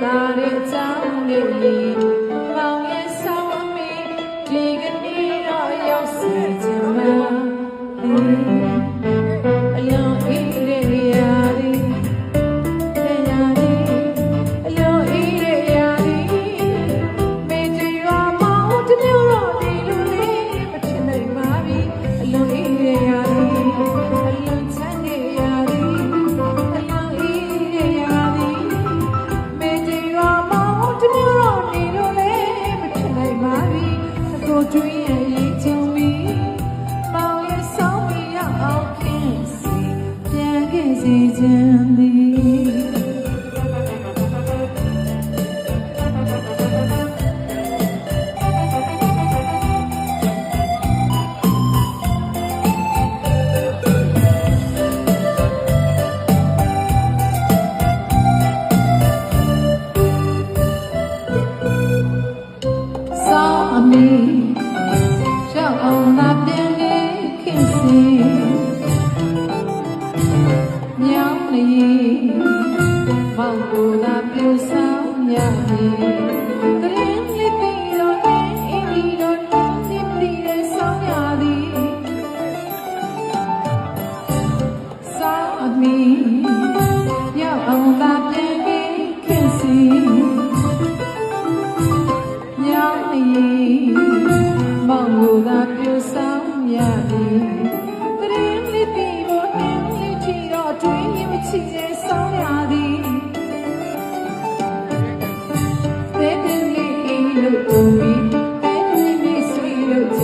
大丽藏留一。 မောင်ကိုသာပြူဆောင်ရမည်တရင်လေးပြီးတော့အင်းအင်းဒီတော့ဒီပြီးတဲ့ဆောင်ရသည်စောအမီရောက်အောင်သာပြန်ပြီးခင်စီညောင်းနေမောင်ကိုသာပြူဆောင်ရသည်တရင်လေးပြီးတော့အင်းလေးချီတော့တွင်ရင်မချီတဲ့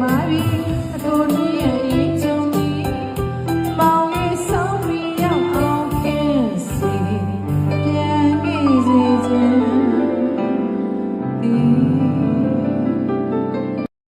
မာပြီအတော်ကြီးရဲ့